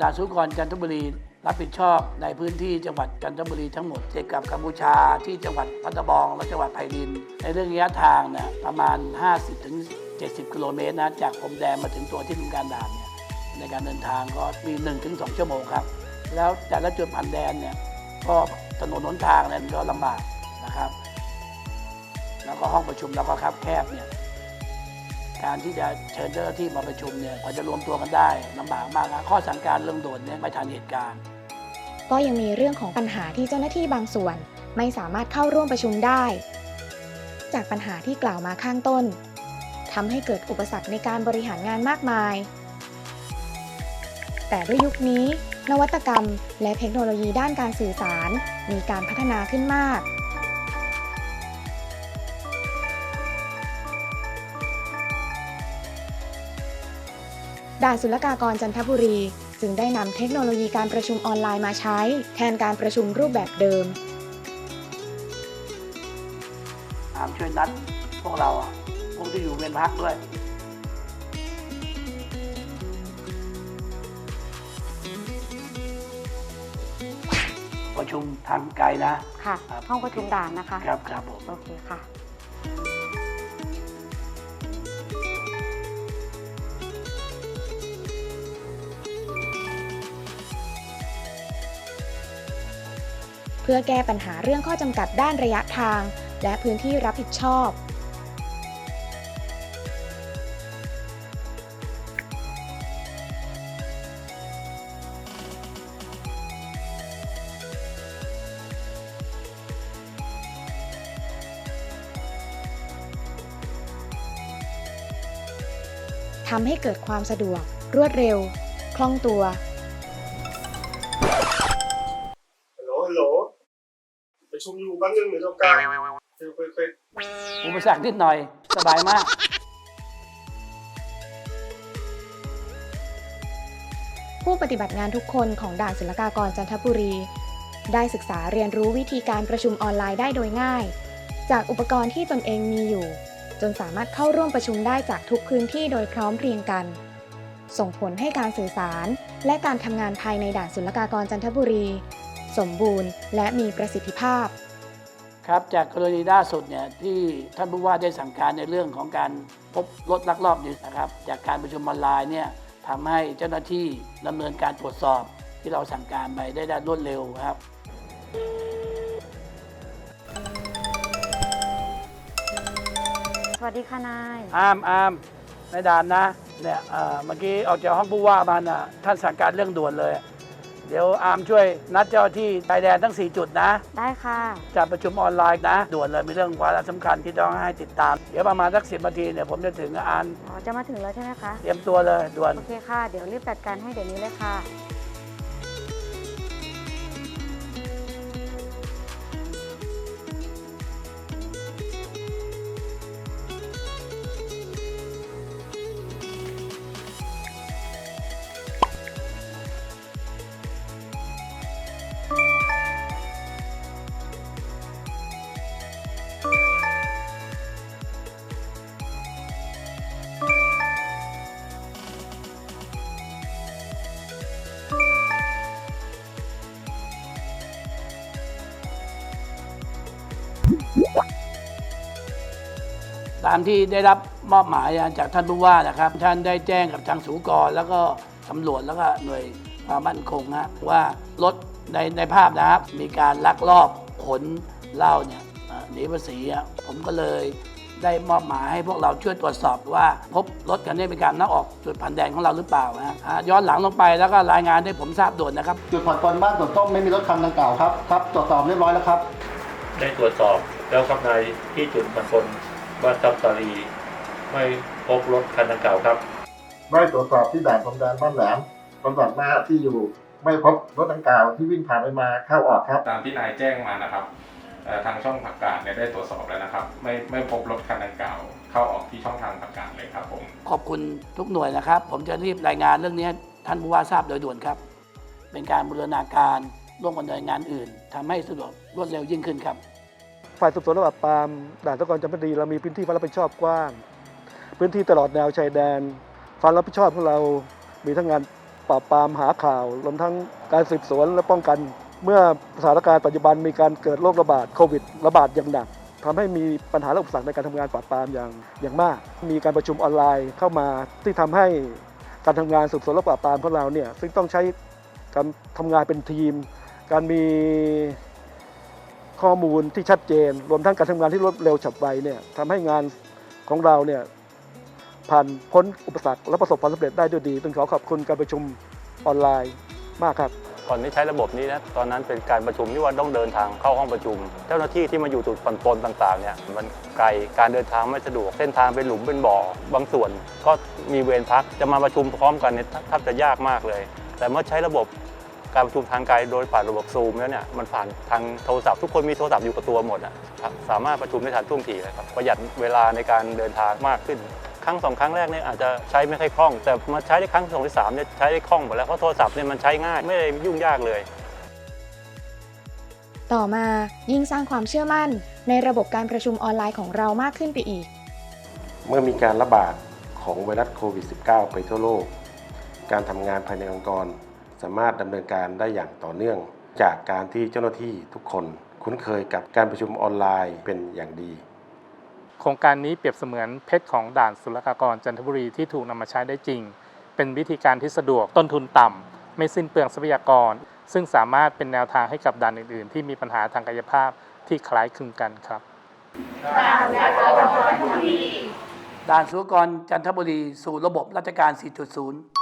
ด่านสุกรจันทบุรี รับผิดชอบในพื้นที่จังหวัดจันทบุรีทั้งหมดติดกับกัมพูชาที่จังหวัดพัทบองและจังหวัดไผ่ลิน ในเรื่องระยะทางเนี่ยประมาณ 50-70ถึง70 กิโลเมตรนะจากพรมแดนมาถึงตัวที่ทำการด่านเนี่ยในการเดินทางก็มี1-2ชั่วโมงครับ แล้วแต่ละจุดผ่านแดนเนี่ยก็ถนนหนทางเนี่ยก็ลำบากนะครับ แล้วก็ห้องประชุมเราก็ครับแคบเนี่ย การที่จะเชิญเจ้าหน้าที่มาประชุมเนี่ยกว่าจะรวมตัวกันได้ลำบากมากนะข้อสั่งการเรื่องด่วนเนี่ยไม่ทันเหตุการณ์ ก็ยังมีเรื่องของปัญหาที่เจ้าหน้าที่บางส่วน ไม่สามารถเข้าร่วมประชุมได้ จากปัญหาที่กล่าวมาข้างต้นทำให้เกิดอุปสรรคในการบริหารงานมากมาย แต่ด้วยยุคนี้ นวัตกรรม และเทคโนโลยีด้านการสื่อสาร มีการพัฒนาขึ้นมาก ด่านศุลกากรจันทบุรี จึงได้นำเทคโนโลยีการประชุมออนไลน์มาใช้ แทนการประชุมรูปแบบเดิมอามช่วยนัดพวกเราอะพวกที่อยู่เวียนพักด้วยประชุมทางไกลนะ ค่ะครับห้องประชุมด่านนะคะ ครับครับผม โอเคค่ะ เพื่อแก้ปัญหาเรื่องข้อจำกัดด้านระยะทาง และพื้นที่รับผิดชอบ ทำให้เกิดความสะดวก รวดเร็ว คล่องตัว ประชุมอยู่แป๊บนึงเดี๋ยวต้องการเคุยคุยคุยอุปสรรคนิดหน่อย สบายมาก ผู้ปฏิบัติงานทุกคนของด่านศุลกากรจันทบุรี ได้ศึกษาเรียนรู้วิธีการประชุมออนไลน์ได้โดยง่าย จากอุปกรณ์ที่ตนเองมีอยู่ จนสามารถเข้าร่วมประชุมได้จากทุกพื้นที่โดยพร้อมเพรียงกัน ส่งผลให้การสื่อสาร และการทำงานภายในด่านศุลกากรจันทบุรี สมบูรณ์ และมีประสิทธิภาพ ครับจากกรณีล่าสุดเนี่ยที่ท่านผู้ว่าได้สั่งการในเรื่องของการพบรถลักลอบนี้นะครับ จากการประชุมออนไลน์เนี่ยทำให้เจ้าหน้าที่ดำเนินการตรวจสอบที่เราสั่งการไปได้ได้รวดเร็วครับสวัสดีค่ะนายอามอามในด่านนะเนี่ยเอ่อเมื่อกี้ออกจากห้องผู้ว่ามาน่ะท่านสั่งการเรื่องด่วนเลย เดี๋ยวอามช่วยนัดเจ้าหน้าที่ชายแดนทั้ง 4 จุดนะ ได้ค่ะจะประชุมออนไลน์นะ ด่วนเลยมีเรื่องวาระสำคัญที่ต้องให้ติดตาม เดี๋ยวประมาณสักสิบนาทีเนี่ยผมจะถึงอานอ๋อ จะมาถึงแล้วใช่ไหมคะ เตรียมตัวเลยด่วน โอเคค่ะ เดี๋ยวรีบจัดการให้เดี๋ยวนี้เลยค่ะ ตามที่ได้รับมอบหมายจากท่านผู้ว่านะครับ ท่านได้แจ้งกับทางสูกร แล้วก็ตำรวจแล้วก็หน่วยความมั่นคงนะว่ารถในในภาพนะครับ มีการลักลอบขนเหล้าเนี่ยเอ่อหนีภาษีอะผมก็เลยได้มอบหมายให้พวกเราช่วยตรวจสอบว่า พบรถคันนี้เป็นการนักออกจุดผ่านแดนของเราหรือเปล่านะอ่าย้อนหลังลงไปแล้วก็รายงานให้ผมทราบด่วนนะครับ จุดผ่อนปลนบ้านสวนต้มไม่มีรถคันดังกล่าวครับครับตรวจสอบเรียบร้อยแล้วครับ ได้ตรวจสอบแล้วครับนายที่จุดบางคน บ้านทับสารีไม่พบรถคันดังกล่าวครับ ได้ตรวจสอบที่ด่านพรมแดนบ้านแหลมตำรวจหน้าที่อยู่ไม่พบรถดังกล่าวที่วิ่งผ่านไปมาเข้าออกครับ ตามที่นายแจ้งมานะครับเอ่อทางช่องผักกาดเนี่ยได้ตรวจสอบแล้วนะครับ ไม่ไม่พบรถคันดังกล่าว เข้าออกที่ช่องทางผักกาดเลยครับผม ขอบคุณทุกหน่วยนะครับ ผมจะรีบรายงานเรื่องนี้ให้ท่านผู้ว่าทราบโดยด่วนครับ เป็นการบูรณาการร่วมกับหน่วยงานอื่นทำให้สะดวกรวดเร็วยิ่งขึ้นครับ ฝ่ายสืบสวนและปราบปรามด่านตะกอนจันทบุรีเรามีพื้นที่ความรับผิดชอบกว้าง พื้นที่ตลอดแนวชายแดนความรับผิดชอบของเรา มีทั้งงานปราบปรามหาข่าวรวมทั้งการสืบสวนและป้องกัน เมื่อสถานการณ์ปัจจุบันมีการเกิดโรคระบาดโควิด ระบาดอย่างหนักทำให้มีปัญหาและอุปสรรคในการทำงานปราบปรามอย่างอย่างมาก มีการประชุมออนไลน์เข้ามาที่ทำให้การทำงานสืบสวนและปราบปรามของเราเนี่ยซึ่งต้องใช้การทำงานเป็นทีม การมี ข้อมูลที่ชัดเจน รวมทั้งการทำงานที่รวดเร็วฉับไวเนี่ยทำให้งานของเราเนี่ยผ่านพ้นอุปสรรคและประสบความสำเร็จได้ด้วยดีต้องขอขอบคุณการประชุมออนไลน์มากครับก่อนที่ใช้ระบบนี้นะตอนนั้นเป็นการประชุมที่ว่าต้องเดินทางเข้าห้องประชุม เจ้าหน้าที่ที่มาอยู่จุดผ่อนปลนต่างๆเนี่ยมันไกลการเดินทางไม่สะดวกเส้นทางเป็นหลุมเป็นบ่อบางส่วน ก็มีเวรพักจะมาประชุมพร้อมกันเนี่ยแทบจะยากมากเลย แต่เมื่อใช้ระบบ การประชุมทางไกลโดยผ่านระบบซูมแล้วเนี่ยมันผ่านทางโทรศัพท์ทุกคนมีโทรศัพท์อยู่กับตัวหมดอะสามารถประชุมได้ทันท่วงทีเลยครับประหยัดเวลาในการเดินทางมากขึ้นครั้งสองครั้งแรกเนี่ยอาจจะใช้ไม่ค่อยคล่อง แต่มาใช้ได้ครั้งสองที่สามเนี่ยใช้ได้คล่องหมดแล้วเพราะโทรศัพท์เนี่ยมันใช้ง่ายไม่ได้ยุ่งยากเลย ต่อมายิ่งสร้างความเชื่อมั่น ในระบบการประชุมออนไลน์ของเรามากขึ้นไปอีก เมื่อมีการระบาดของไวรัสโควิด -19 ไปทั่วโลก การทำงานภายในองค์กร สามารถดำเนินการได้อย่างต่อเนื่อง จากการที่เจ้าหน้าที่ทุกคน คุ้นเคยกับการประชุมออนไลน์เป็นอย่างดี โครงการนี้เปรียบเสมือนเพชรของด่านศุลกากรจันทบุรีที่ถูกนำมาใช้ได้จริง เป็นวิธีการที่สะดวกต้นทุนต่ำไม่สิ้นเปลืองทรัพยากร ซึ่งสามารถเป็นแนวทางให้กับด่านอื่น ๆ ที่มีปัญหาทางกายภาพที่คล้ายคลึงกันครับด่านสุลกากรจันทบุรีสู่ระบบราชการ 4.0